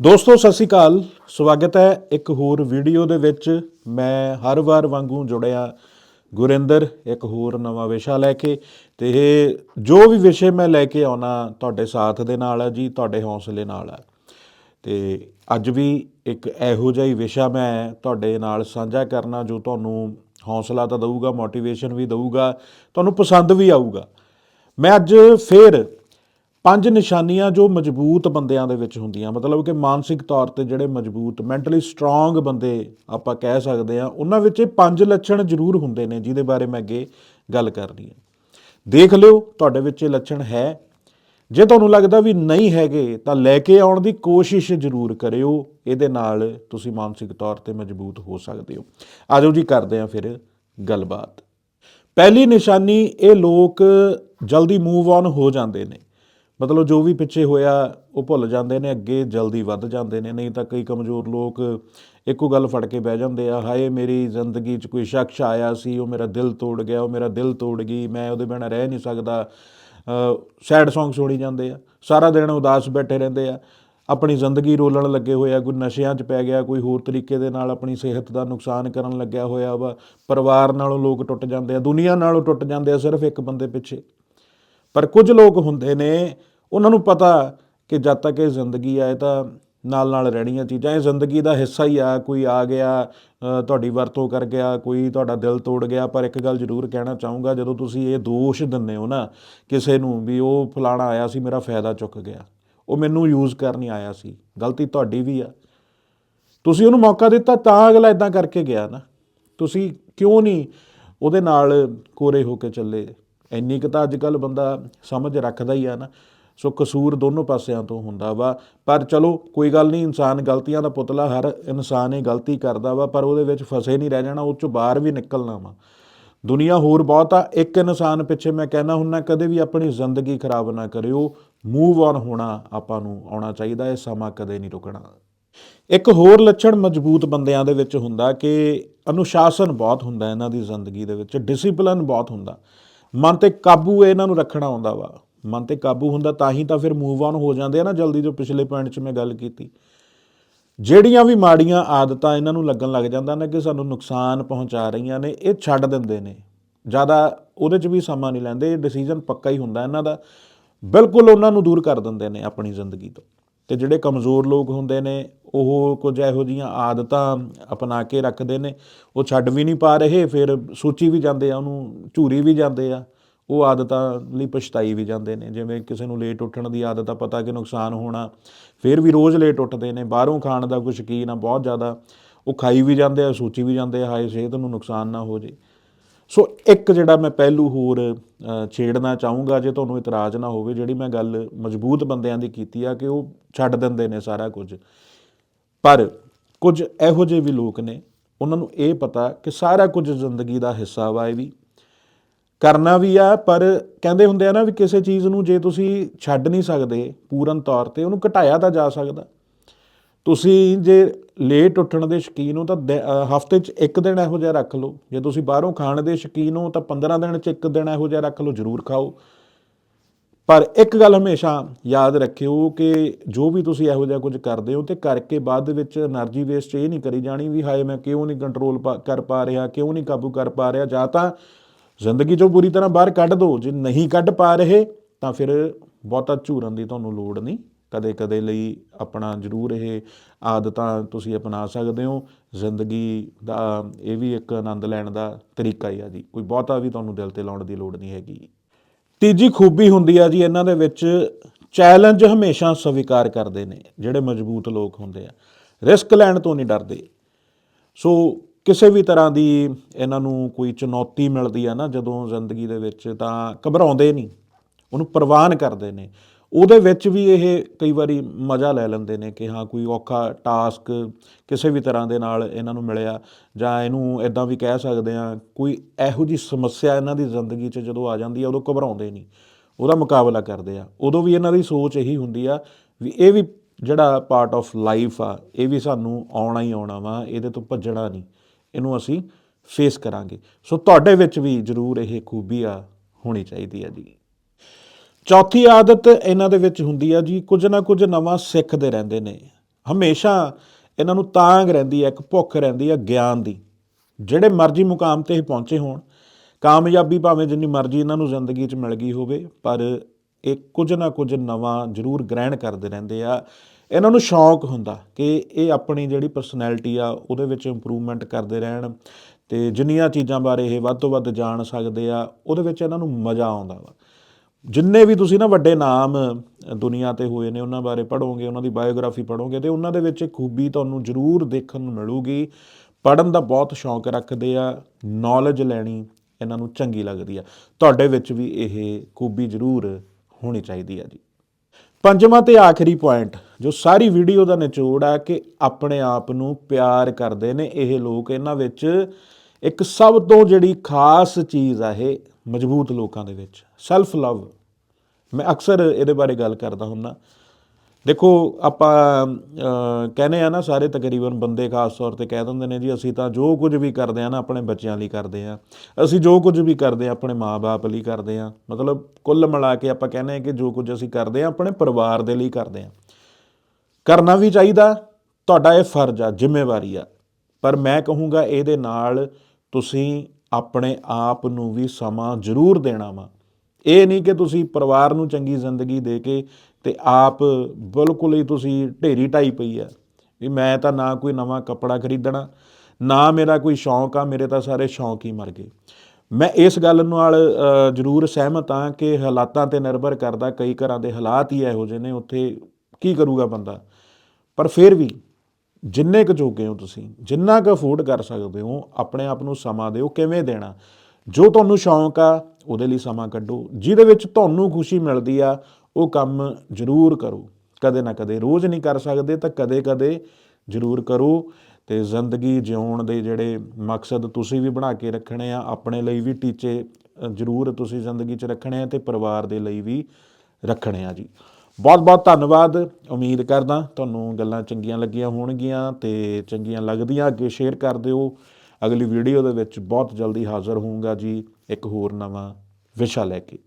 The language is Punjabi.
ਦੋਸਤੋ, ਸਤਿ ਸ਼੍ਰੀ ਅਕਾਲ। ਸਵਾਗਤ ਹੈ ਇੱਕ ਹੋਰ ਵੀਡੀਓ ਦੇ ਵਿੱਚ। ਮੈਂ ਹਰ ਵਾਰ ਵਾਂਗੂ ਜੁੜਿਆ ਗੁਰਿੰਦਰ, ਇੱਕ ਹੋਰ ਨਵਾਂ ਵਿਸ਼ਾ ਲੈ ਕੇ ਤੇ ਇਹ ਜੋ ਵੀ ਵਿਸ਼ੇ ਮੈਂ ਲੈ ਕੇ ਆਉਣਾ ਤੁਹਾਡੇ ਸਾਥ ਦੇ ਨਾਲ ਹੈ ਜੀ, ਤੁਹਾਡੇ ਹੌਸਲੇ ਨਾਲ ਹੈ ਤੇ ਅੱਜ ਵੀ ਇੱਕ ਇਹੋ ਜਿਹਾ ਹੀ ਵਿਸ਼ਾ ਮੈਂ ਤੁਹਾਡੇ ਨਾਲ ਸਾਂਝਾ ਕਰਨਾ ਜੋ ਤੁਹਾਨੂੰ ਹੌਸਲਾ ਤਾਂ ਦਊਗਾ ਮੋਟੀਵੇਸ਼ਨ ਵੀ ਦਊਗਾ, ਤੁਹਾਨੂੰ ਪਸੰਦ ਵੀ ਆਊਗਾ। ਮੈਂ ਅੱਜ ਫੇਰ ਪੰਜ ਨਿਸ਼ਾਨੀਆਂ ਜੋ ਮਜ਼ਬੂਤ ਬੰਦਿਆਂ ਦੇ ਵਿੱਚ ਹੁੰਦੀਆਂ। ਮਤਲਬ ਕਿ ਮਾਨਸਿਕ ਤੌਰ ਤੇ ਜਿਹੜੇ ਮਜ਼ਬੂਤ ਮੈਂਟਲੀ ਸਟਰੋਂਗ ਬੰਦੇ ਆਪਾਂ ਕਹਿ ਸਕਦੇ ਆ ਉਹਨਾਂ ਵਿੱਚ ਇਹ ਪੰਜ ਲੱਛਣ ਜ਼ਰੂਰ ਹੁੰਦੇ ਨੇ, ਜਿਹਦੇ ਬਾਰੇ ਮੈਂ ਅੱਗੇ ਗੱਲ ਕਰਨੀ ਹੈ। ਦੇਖ ਲਿਓ, ਤੁਹਾਡੇ ਵਿੱਚ ਇਹ ਲੱਛਣ ਹੈ। ਜੇ ਤੁਹਾਨੂੰ ਲੱਗਦਾ ਵੀ ਨਹੀਂ ਹੈਗੇ, ਤਾਂ ਲੈ ਕੇ ਆਉਣ ਦੀ ਕੋਸ਼ਿਸ਼ ਜ਼ਰੂਰ ਕਰਿਓ। ਇਹਦੇ ਨਾਲ ਤੁਸੀਂ ਮਾਨਸਿਕ ਤੌਰ ਤੇ ਮਜ਼ਬੂਤ ਹੋ ਸਕਦੇ ਹੋ। ਆਜੋ ਜੀ, ਕਰਦੇ ਆ ਫਿਰ ਗੱਲਬਾਤ। ਪਹਿਲੀ ਨਿਸ਼ਾਨੀ, ਇਹ ਲੋਕ ਜਲਦੀ ਮੂਵ ਔਨ ਹੋ ਜਾਂਦੇ ਨੇ। ਮਤਲਬ ਜੋ ਵੀ ਪਿੱਛੇ ਹੋਇਆ, ਉਹ ਭੁੱਲ ਜਾਂਦੇ ਨੇ, ਅੱਗੇ ਜਲਦੀ ਵੱਧ ਜਾਂਦੇ ਨੇ, ਨਹੀਂ ਤਾਂ ਕਈ ਕਮਜ਼ੋਰ ਲੋਕ ਇੱਕੋ ਗੱਲ ਫੜ ਕੇ ਬਹਿ ਜਾਂਦੇ ਆ, ਹਾਏ ਮੇਰੀ ਜ਼ਿੰਦਗੀ 'ਚ ਕੋਈ ਸ਼ਖਸ ਆਇਆ ਸੀ, ਉਹ ਮੇਰਾ ਦਿਲ ਤੋੜ ਗਿਆ, ਉਹ ਮੇਰਾ ਦਿਲ ਤੋੜ ਗਈ, ਮੈਂ ਉਹਦੇ ਬਿਨਾਂ ਰਹਿ ਨਹੀਂ ਸਕਦਾ। ਸੈਡ Song ਸੁਣੀ ਜਾਂਦੇ ਆ, ਸਾਰਾ ਦਿਨ ਉਦਾਸ ਬੈਠੇ ਰਹਿੰਦੇ ਆ। ਆਪਣੀ ਜ਼ਿੰਦਗੀ ਰੋਲਣ ਲੱਗੇ ਹੋਏ ਆ, ਕੋਈ ਨਸ਼ਿਆਂ 'ਚ ਪੈ ਗਿਆ, ਕੋਈ ਹੋਰ ਤਰੀਕੇ ਦੇ ਨਾਲ ਆਪਣੀ ਸਿਹਤ ਦਾ ਨੁਕਸਾਨ ਕਰਨ ਲੱਗਿਆ ਹੋਇਆ ਵਾ, ਪਰਿਵਾਰ ਨਾਲੋਂ ਲੋਕ ਟੁੱਟ ਜਾਂਦੇ ਆ, ਦੁਨੀਆ ਨਾਲੋਂ ਟੁੱਟ ਜਾਂਦੇ ਆ, ਸਿਰਫ ਇੱਕ ਬੰਦੇ ਪਿੱਛੇ। ਪਰ ਕੁਝ ਲੋਕ ਹੁੰਦੇ ਨੇ, ਉਹਨਾਂ ਨੂੰ ਪਤਾ ਕਿ ਜਦ ਤੱਕ ਇਹ ਜ਼ਿੰਦਗੀ ਆ, ਇਹ ਤਾਂ ਨਾਲ ਨਾਲ ਰਹਿਣੀਆਂ ਚੀਜ਼ਾਂ, ਇਹ ਜ਼ਿੰਦਗੀ ਦਾ ਹਿੱਸਾ ਹੀ ਆ, ਕੋਈ ਆ ਗਿਆ ਤੁਹਾਡੀ ਵਰਤੋਂ ਕਰ ਗਿਆ, ਕੋਈ ਤੁਹਾਡਾ ਦਿਲ ਤੋੜ ਗਿਆ, ਪਰ ਇੱਕ ਗੱਲ ਜ਼ਰੂਰ ਕਹਿਣਾ ਚਾਹੂੰਗਾ, ਜਦੋਂ ਤੁਸੀਂ ਇਹ ਦੋਸ਼ ਦਿੰਦੇ ਹੋ ਨਾ ਕਿਸੇ ਨੂੰ ਵੀ ਉਹ ਫਲਾਣਾ ਆਇਆ ਸੀ, ਮੇਰਾ ਫਾਇਦਾ ਚੁੱਕ ਗਿਆ, ਉਹ ਮੈਨੂੰ ਯੂਜ਼ ਕਰਨੀ ਆਇਆ ਸੀ, ਗਲਤੀ ਤੁਹਾਡੀ ਵੀ ਆ। ਤੁਸੀਂ ਉਹਨੂੰ ਮੌਕਾ ਦਿੱਤਾ, ਤਾਂ ਅਗਲਾ ਇਦਾਂ ਕਰਕੇ ਗਿਆ ਨਾ। ਤੁਸੀਂ ਕਿਉਂ ਨਹੀਂ ਉਹਦੇ ਨਾਲ ਕੋਰੇ ਹੋ ਕੇ ਚੱਲੇ? ਇੰਨੀ ਕੁ ਤਾਂ ਅੱਜ ਕੱਲ ਬੰਦਾ ਸਮਝ ਰੱਖਦਾ ਹੀ ਆ ਨਾ। ਸੋ ਕਸੂਰ ਦੋਨੋਂ ਪਾਸਿਆਂ ਤੋਂ ਹੁੰਦਾ ਵਾ। ਪਰ ਚਲੋ, ਕੋਈ ਗੱਲ ਨਹੀਂ, ਇਨਸਾਨ ਗਲਤੀਆਂ ਦਾ ਪੁਤਲਾ, ਹਰ ਇਨਸਾਨ ਇਹ ਗਲਤੀ ਕਰਦਾ ਵਾ, ਪਰ ਉਹਦੇ ਵਿੱਚ ਫਸੇ ਨਹੀਂ ਰਹਿ ਜਾਣਾ, ਉਹ ਚੋਂ ਬਾਹਰ ਵੀ ਨਿਕਲਣਾ ਵਾ। ਦੁਨੀਆ ਹੋਰ ਬਹੁਤ ਆ, ਇੱਕ ਇਨਸਾਨ ਪਿੱਛੇ ਮੈਂ ਕਹਿਣਾ ਹੁੰਨਾ ਕਦੇ ਵੀ ਆਪਣੀ ਜ਼ਿੰਦਗੀ ਖਰਾਬ ਨਾ ਕਰਿਓ। ਮੂਵ ਔਨ ਹੋਣਾ ਆਪਾਂ ਨੂੰ ਆਉਣਾ ਚਾਹੀਦਾ, ਇਹ ਸਮਾਂ ਕਦੇ ਨਹੀਂ ਰੁਕਣਾ। ਇੱਕ ਹੋਰ ਲੱਛਣ ਮਜ਼ਬੂਤ ਬੰਦਿਆਂ ਦੇ ਵਿੱਚ ਹੁੰਦਾ ਕਿ ਅਨੁਸ਼ਾਸਨ ਬਹੁਤ ਹੁੰਦਾ ਇਹਨਾਂ ਦੀ ਜ਼ਿੰਦਗੀ ਦੇ ਵਿੱਚ ਡਿਸਪਲਿਨ ਬਹੁਤ ਹੁੰਦਾ। ਮਨ ਤੇ ਕਾਬੂ ਇਹਨਾਂ ਨੂੰ ਰੱਖਣਾ ਆਉਂਦਾ ਵਾ। ਮਨ ਤੇ ਕਾਬੂ ਹੁੰਦਾ ਤਾਂ ਹੀ ਤਾਂ ਫਿਰ ਮੂਵ ਔਨ ਹੋ ਜਾਂਦੇ ਆ ਨਾ ਜਲਦੀ ਜੋ ਪਿਛਲੇ ਪੁਆਇੰਟ 'ਚ ਮੈਂ ਗੱਲ ਕੀਤੀ। ਜਿਹੜੀਆਂ ਵੀ ਮਾੜੀਆਂ ਆਦਤਾਂ ਇਹਨਾਂ ਨੂੰ ਲੱਗਣ ਲੱਗ ਜਾਂਦਾ ਨਾ ਕਿ ਸਾਨੂੰ ਨੁਕਸਾਨ ਪਹੁੰਚਾ ਰਹੀਆਂ ਨੇ, ਇਹ ਛੱਡ ਦਿੰਦੇ ਨੇ। ਜ਼ਿਆਦਾ ਉਹਦੇ 'ਚ ਵੀ ਸਮਾਂ ਨਹੀਂ ਲੈਂਦੇ, ਇਹ ਡਿਸੀਜਨ ਪੱਕਾ ਹੀ ਹੁੰਦਾ ਇਹਨਾਂ ਦਾ। ਬਿਲਕੁਲ ਉਹਨਾਂ ਨੂੰ ਦੂਰ ਕਰ ਦਿੰਦੇ ਨੇ ਆਪਣੀ ਜ਼ਿੰਦਗੀ ਤੋਂ। ਅਤੇ ਜਿਹੜੇ ਕਮਜ਼ੋਰ ਲੋਕ ਹੁੰਦੇ ਨੇ, ਉਹ ਕੁਝ ਇਹੋ ਜਿਹੀਆਂ ਆਦਤਾਂ ਅਪਣਾ ਕੇ ਰੱਖਦੇ ਨੇ। ਉਹ ਛੱਡ ਵੀ ਨਹੀਂ ਪਾ ਰਹੇ, ਫਿਰ ਸੋਚੀ ਵੀ ਜਾਂਦੇ ਆ, ਉਹਨੂੰ ਝੂਰੀ ਵੀ ਜਾਂਦੇ ਆ। ਉਹ ਆਦਤਾਂ ਲਈ ਪਛਤਾਈ ਵੀ ਜਾਂਦੇ ਨੇ। ਜਿਵੇਂ ਕਿਸੇ ਨੂੰ ਲੇਟ ਉੱਠਣ ਦੀ ਆਦਤ ਆ, ਪਤਾ ਕਿ ਨੁਕਸਾਨ ਹੋਣਾ, ਫਿਰ ਵੀ ਰੋਜ਼ ਲੇਟ ਉੱਠਦੇ ਨੇ। ਬਾਹਰੋਂ ਖਾਣ ਦਾ ਕੋਈ ਸ਼ੌਕੀਨ ਆ ਬਹੁਤ ਜ਼ਿਆਦਾ ਉਹ ਖਾਈ ਵੀ ਜਾਂਦੇ ਆ, ਸੋਚੀ ਵੀ ਜਾਂਦੇ ਆ, ਹਾਏ, ਸਿਹਤ ਨੂੰ ਨੁਕਸਾਨ ਨਾ ਹੋ ਜੇ। ਸੋ ਇੱਕ ਜਿਹੜਾ ਮੈਂ ਪਹਿਲੂ ਹੋਰ ਛੇੜਨਾ ਚਾਹੂੰਗਾ, ਜੇ ਤੁਹਾਨੂੰ ਇਤਰਾਜ਼ ਨਾ ਹੋਵੇ, ਜਿਹੜੀ ਮੈਂ ਗੱਲ ਮਜ਼ਬੂਤ ਬੰਦਿਆਂ ਦੀ ਕੀਤੀ ਆ ਕਿ ਉਹ ਛੱਡ ਦਿੰਦੇ ਨੇ ਸਾਰਾ ਕੁਝ। ਪਰ ਕੁਝ ਇਹੋ ਜਿਹੇ ਵੀ ਲੋਕ ਨੇ, ਉਹਨਾਂ ਨੂੰ ਇਹ ਪਤਾ ਕਿ ਸਾਰਾ ਕੁਝ ਜ਼ਿੰਦਗੀ ਦਾ ਹਿੱਸਾ ਵਾ ਇਹ ਵੀ। ਕਰਨਾ ਵੀ ਆ, ਪਰ ਕਹਿੰਦੇ ਹੁੰਦੇ ਆ ਨਾ ਵੀ ਕਿਸੇ ਚੀਜ਼ ਨੂੰ ਜੇ ਤੁਸੀਂ ਛੱਡ ਨਹੀਂ ਸਕਦੇ ਪੂਰਨ ਤੌਰ ਤੇ, ਉਹਨੂੰ ਘਟਾਇਆ ਤਾਂ ਜਾ ਸਕਦਾ। ਤੁਸੀਂ ਜੇ ਲੇਟ ਉੱਠਣ ਦੇ ਸ਼ਕੀਨ ਹੋ ਤਾਂ ਹਫ਼ਤੇ 'ਚ ਇੱਕ ਦਿਨ ਇਹੋ ਜਿਹਾ ਰੱਖ ਲਓ। ਜੇ ਤੁਸੀਂ ਬਾਹਰੋਂ ਖਾਣ ਦੇ ਸ਼ਕੀਨ ਹੋ ਤਾਂ 15 ਦਿਨ 'ਚ ਇੱਕ ਦਿਨ ਇਹੋ ਜਿਹਾ ਰੱਖ ਲਓ, ਜ਼ਰੂਰ ਖਾਓ। ਪਰ ਇੱਕ ਗੱਲ ਹਮੇਸ਼ਾ ਯਾਦ ਰੱਖਿਓ ਕਿ ਜੋ ਵੀ ਤੁਸੀਂ ਇਹੋ ਜਿਹਾ ਕੁਝ ਕਰਦੇ ਹੋ ਤੇ ਕਰਕੇ ਬਾਅਦ ਵਿੱਚ એનર્ਜੀ ਵੇਸਟ ਇਹ ਨਹੀਂ ਕਰੀ ਜਾਣੀ ਵੀ ਹਾਏ ਮੈਂ ਕਿਉਂ ਨਹੀਂ ਕੰਟਰੋਲ ਕਰ ਪਾ ਰਿਹਾ, ਕਿਉਂ ਨਹੀਂ ਕਾਬੂ ਕਰ ਪਾ ਰਿਹਾ। ਜਾਂ ਤਾਂ ਜ਼ਿੰਦਗੀ ਚੋਂ ਪੂਰੀ ਤਰ੍ਹਾਂ ਬਾਹਰ ਕੱਢ ਦਿਓ ਜੇ ਨਹੀਂ ਕੱਢ ਪਾ ਰਹੇ ਤਾਂ ਫਿਰ ਬਹੁਤਾ ਝੂਰਨ ਦੀ ਤੁਹਾਨੂੰ ਲੋੜ ਨਹੀਂ। ਕਦੇ ਕਦੇ ਲਈ ਆਪਣਾ ਜ਼ਰੂਰ ਇਹ ਆਦਤਾਂ ਤੁਸੀਂ ਅਪਣਾ ਸਕਦੇ ਹੋ। ਜ਼ਿੰਦਗੀ ਦਾ ਇਹ ਵੀ ਇੱਕ ਆਨੰਦ ਲੈਣ ਦਾ ਤਰੀਕਾ ਹੀ ਆ ਜੀ। ਕੋਈ ਬਹੁਤਾ ਵੀ ਤੁਹਾਨੂੰ ਦਿਲ ਤੇ ਲਾਉਣ ਦੀ ਲੋੜ ਨਹੀਂ ਹੈਗੀ। ਤੀਜੀ ਖੂਬੀ ਹੁੰਦੀ ਆ ਜੀ ਇਹਨਾਂ ਦੇ ਵਿੱਚ ਚੈਲੰਜ ਹਮੇਸ਼ਾ ਸਵੀਕਾਰ ਕਰਦੇ ਨੇ, ਜਿਹੜੇ ਮਜ਼ਬੂਤ ਲੋਕ ਹੁੰਦੇ ਆ। ਰਿਸਕ ਲੈਣ ਤੋਂ ਨਹੀਂ ਡਰਦੇ। ਸੋ ਕਿਸੇ ਵੀ ਤਰ੍ਹਾਂ ਦੀ ਇਹਨਾਂ ਨੂੰ ਕੋਈ ਚੁਣੌਤੀ ਮਿਲਦੀ ਆ ਨਾ, ਜਦੋਂ ਜ਼ਿੰਦਗੀ ਦੇ ਵਿੱਚ ਤਾਂ ਘਬਰਾਉਂਦੇ ਨਹੀਂ। ਉਹਨੂੰ ਪ੍ਰਵਾਨ ਕਰਦੇ ਨੇ। ਉਹਦੇ ਵਿੱਚ ਵੀ ਇਹ ਕਈ ਵਾਰੀ ਮਜ਼ਾ ਲੈ ਲੈਂਦੇ ਨੇ ਕਿ ਹਾਂ, ਕੋਈ ਔਖਾ ਟਾਸਕ ਕਿਸੇ ਵੀ ਤਰ੍ਹਾਂ ਦੇ ਨਾਲ ਇਹਨਾਂ ਨੂੰ ਮਿਲਿਆ ਜਾਂ ਇਹਨੂੰ ਇਦਾਂ ਵੀ ਕਹਿ ਸਕਦੇ ਆ ਕੋਈ ਇਹੋ ਜੀ ਸਮੱਸਿਆ ਇਹਨਾਂ ਦੀ ਜ਼ਿੰਦਗੀ 'ਚ ਜਦੋਂ ਆ ਜਾਂਦੀ ਆ, ਉਦੋਂ ਘਬਰਾਉਂਦੇ ਨਹੀਂ। ਉਹਦਾ ਮੁਕਾਬਲਾ ਕਰਦੇ ਆ। ਉਦੋਂ ਵੀ ਇਹਨਾਂ ਦੀ ਸੋਚ ਇਹੀ ਹੁੰਦੀ ਆ ਵੀ ਇਹ ਵੀ ਜਿਹੜਾ ਪਾਰਟ ਆਫ ਲਾਈਫ ਆ, ਇਹ ਵੀ ਸਾਨੂੰ ਆਉਣਾ ਹੀ ਆਉਣਾ ਵਾ, ਇਹਦੇ ਤੋਂ ਭੱਜਣਾ ਨਹੀਂ। ਇਹਨੂੰ ਅਸੀਂ ਫੇਸ ਕਰਾਂਗੇ। ਸੋ ਤੁਹਾਡੇ ਵਿੱਚ ਵੀ ਜ਼ਰੂਰ ਇਹ ਖੂਬੀ ਆ ਹੋਣੀ ਚਾਹੀਦੀ ਆ ਜੀ। ਚੌਥੀ ਆਦਤ ਇਹਨਾਂ ਦੇ ਵਿੱਚ ਹੁੰਦੀ ਆ ਜੀ, ਕੁਝ ਨਾ ਕੁਝ ਨਵਾਂ ਸਿੱਖਦੇ ਰਹਿੰਦੇ ਨੇ। ਹਮੇਸ਼ਾ ਇਹਨਾਂ ਨੂੰ ਤਾਂਗ ਰਹਿੰਦੀ ਹੈ ਇੱਕ ਭੁੱਖ ਰਹਿੰਦੀ ਹੈ ਗਿਆਨ ਦੀ। ਜਿਹੜੇ ਮਰਜ਼ੀ ਮੁਕਾਮ ਤੇ ਇਹ ਪਹੁੰਚੇ ਹੋਣ, ਕਾਮਯਾਬੀ ਭਾਵੇਂ ਜਿੰਨੀ ਮਰਜ਼ੀ ਇਹਨਾਂ ਨੂੰ ਜ਼ਿੰਦਗੀ 'ਚ ਮਿਲ ਗਈ ਹੋਵੇ, ਪਰ ਇਹ ਕੁਝ ਨਾ ਕੁਝ ਨਵਾਂ ਜ਼ਰੂਰ ਗ੍ਰਹਿਣ ਕਰਦੇ ਰਹਿੰਦੇ ਆ। ਇਹਨਾਂ ਨੂੰ ਸ਼ੌਂਕ ਹੁੰਦਾ ਕਿ ਇਹ ਆਪਣੀ ਜਿਹੜੀ ਪਰਸਨੈਲਿਟੀ ਆ, ਉਹਦੇ ਵਿੱਚ ਇੰਪਰੂਵਮੈਂਟ ਕਰਦੇ ਰਹਿਣ ਤੇ ਜਿੰਨੀਆਂ ਚੀਜ਼ਾਂ ਬਾਰੇ ਇਹ ਵੱਧ ਤੋਂ ਵੱਧ ਜਾਣ ਸਕਦੇ ਆ, ਉਹਦੇ ਵਿੱਚ ਇਹਨਾਂ ਨੂੰ ਮਜ਼ਾ ਆਉਂਦਾ ਵਾ। ਜਿੰਨੇ ਵੀ ਤੁਸੀਂ ਨਾ ਵੱਡੇ ਨਾਮ ਦੁਨੀਆ ਤੇ ਹੋਏ ਨੇ, ਉਹਨਾਂ ਬਾਰੇ ਪੜ੍ਹੋਗੇ, ਉਹਨਾਂ ਦੀ ਬਾਇਓਗ੍ਰਾਫੀ ਪੜ੍ਹੋਗੇ, ਤੇ ਉਹਨਾਂ ਦੇ ਵਿੱਚ ਇੱਕ ਖੂਬੀ ਤੁਹਾਨੂੰ ਜ਼ਰੂਰ ਦੇਖਣ ਨੂੰ ਮਿਲੂਗੀ। ਪੜ੍ਹਨ ਦਾ ਬਹੁਤ ਸ਼ੌਂਕ ਰੱਖਦੇ ਆ ਨੌਲੇਜ ਲੈਣੀ ਇਹਨਾਂ ਨੂੰ ਚੰਗੀ ਲੱਗਦੀ ਆ। ਤੁਹਾਡੇ ਵਿੱਚ ਵੀ ਇਹ ਖੂਬੀ ਜ਼ਰੂਰ ਹੋਣੀ ਚਾਹੀਦੀ ਆ ਜੀ। ਪੰਜਵਾਂ ਤੇ ਆਖਰੀ ਪੁਆਇੰਟ ਜੋ ਸਾਰੀ ਵੀਡੀਓ ਦਾ ਨਿਚੋੜ ਆ, ਕਿ ਆਪਣੇ ਆਪ ਨੂੰ ਪਿਆਰ ਕਰਦੇ ਨੇ ਇਹ ਲੋਕ, ਇਹਨਾਂ ਵਿੱਚ ਇੱਕ ਸਭ ਤੋਂ ਜਿਹੜੀ ਖਾਸ ਚੀਜ਼ ਆ ਇਹ ਮਜ਼ਬੂਤ ਲੋਕਾਂ ਦੇ ਵਿੱਚ ਸੈਲਫ ਲਵ ਮੈਂ ਅਕਸਰ ਇਹਦੇ ਬਾਰੇ ਗੱਲ ਕਰਦਾ ਹੁੰਦਾ। ਦੇਖੋ, ਆਪਾਂ ਕਹਿੰਦੇ ਆ ਨਾ, ਸਾਰੇ ਤਕਰੀਬਨ ਬੰਦੇ ਖਾਸ ਤੌਰ ਤੇ ਕਹਿ ਦਿੰਦੇ ਨੇ ਜੀ, ਅਸੀਂ ਤਾਂ ਜੋ ਕੁਝ ਵੀ ਕਰਦੇ ਆ ਨਾ, ਆਪਣੇ ਬੱਚਿਆਂ ਲਈ ਕਰਦੇ ਆ। ਅਸੀਂ ਜੋ ਕੁਝ ਵੀ ਕਰਦੇ ਆ, ਆਪਣੇ ਮਾਪੇ ਲਈ ਕਰਦੇ ਆ। ਮਤਲਬ ਕੁੱਲ ਮਿਲਾ ਕੇ ਆਪਾਂ ਕਹਿੰਦੇ ਆ ਕਿ ਜੋ ਕੁਝ ਅਸੀਂ ਕਰਦੇ ਆ, ਆਪਣੇ ਪਰਿਵਾਰ ਦੇ ਲਈ ਕਰਦੇ ਆ। ਕਰਨਾ ਵੀ ਚਾਹੀਦਾ, ਤੁਹਾਡਾ ਇਹ ਫਰਜ਼ ਆ, ਜ਼ਿੰਮੇਵਾਰੀ ਆ। ਪਰ ਮੈਂ ਕਹੂੰਗਾ, ਇਹਦੇ ਨਾਲ ਤੁਸੀਂ ਆਪਣੇ ਆਪ ਨੂੰ ਵੀ ਸਮਾਂ ਜ਼ਰੂਰ ਦੇਣਾ ਵਾ। ਇਹ ਨਹੀਂ ਕਿ ਤੁਸੀਂ ਪਰਿਵਾਰ ਨੂੰ ਚੰਗੀ ਜ਼ਿੰਦਗੀ ਦੇ ਕੇ ਤੇ ਆਪ ਬਿਲਕੁਲ ਹੀ ਤੁਸੀਂ ਢੇਰੀ ਢਾਈ ਪਈ ਆ। ਵੀ ਮੈਂ ਤਾਂ ਨਾ ਕੋਈ ਨਵਾਂ ਕੱਪੜਾ ਖਰੀਦਣਾ, ਨਾ ਮੇਰਾ ਕੋਈ ਸ਼ੌਂਕ ਆ, ਮੇਰੇ ਤਾਂ ਸਾਰੇ ਸ਼ੌਂਕ ਹੀ ਮਰ ਗਏ। ਮੈਂ ਇਸ ਗੱਲ ਨਾਲ ਜ਼ਰੂਰ ਸਹਿਮਤ ਹਾਂ ਕਿ ਹਾਲਾਤਾਂ ਤੇ ਨਿਰਭਰ ਕਰਦਾ, ਕਈ ਘਰਾਂ ਦੇ ਹਾਲਾਤ ਹੀ ਇਹੋ ਜਿਹੇ ਨੇ, ਉੱਥੇ ਕੀ ਕਰੂਗਾ ਬੰਦਾ? ਪਰ ਫਿਰ ਵੀ ਜਿੰਨੇ ਕੁ ਜੋਗੇ ਹੋ ਤੁਸੀਂ, ਜਿੰਨਾ ਕੁ ਅਫੋਰਡ ਕਰ ਸਕਦੇ ਹੋ, ਆਪਣੇ ਆਪ ਨੂੰ ਸਮਾਂ ਦਿਓ, ਕਿਵੇਂ ਦੇਣਾ। ਜੋ ਤੁਹਾਨੂੰ ਸ਼ੌਂਕ ਆ, ਉਹਦੇ ਲਈ ਸਮਾਂ ਕੱਢੋ। ਜਿਹਦੇ ਵਿੱਚ ਤੁਹਾਨੂੰ ਖੁਸ਼ੀ ਮਿਲਦੀ ਆ, ਉਹ ਕੰਮ ਜ਼ਰੂਰ ਕਰੋ। ਕਦੇ ਨਾ ਕਦੇ ਰੋਜ਼ ਨਹੀਂ ਕਰ ਸਕਦੇ, ਤਾਂ ਕਦੇ ਕਦੇ ਜ਼ਰੂਰ ਕਰੋ। ਤੇ ਜ਼ਿੰਦਗੀ ਜਿਉਣ ਦੇ ਜਿਹੜੇ ਮਕਸਦ ਤੁਸੀਂ ਵੀ ਬਣਾ ਕੇ ਰੱਖਣੇ ਆ, ਆਪਣੇ ਲਈ ਵੀ ਟੀਚੇ ਜ਼ਰੂਰ ਤੁਸੀਂ ਜ਼ਿੰਦਗੀ 'ਚ ਰੱਖਣੇ ਆ ਤੇ ਪਰਿਵਾਰ ਦੇ ਲਈ ਵੀ ਰੱਖਣੇ ਆ ਜੀ। ਬਹੁਤ ਬਹੁਤ ਧੰਨਵਾਦ। ਉਮੀਦ ਕਰਦਾ ਤੁਹਾਨੂੰ ਗੱਲਾਂ ਚੰਗੀਆਂ ਲੱਗੀਆਂ ਹੋਣਗੀਆਂ ਤੇ ਚੰਗੀਆਂ ਲੱਗਦੀਆਂ ਅੱਗੇ ਸ਼ੇਅਰ ਕਰ ਦਿਓ। ਅਗਲੀ ਵੀਡੀਓ ਦੇ ਵਿੱਚ ਬਹੁਤ ਜਲਦੀ ਹਾਜ਼ਰ ਹੋਊਂਗਾ ਜੀ। ਇੱਕ ਹੋਰ ਨਵਾਂ ਵਿਸ਼ਾ ਲੈ ਕੇ।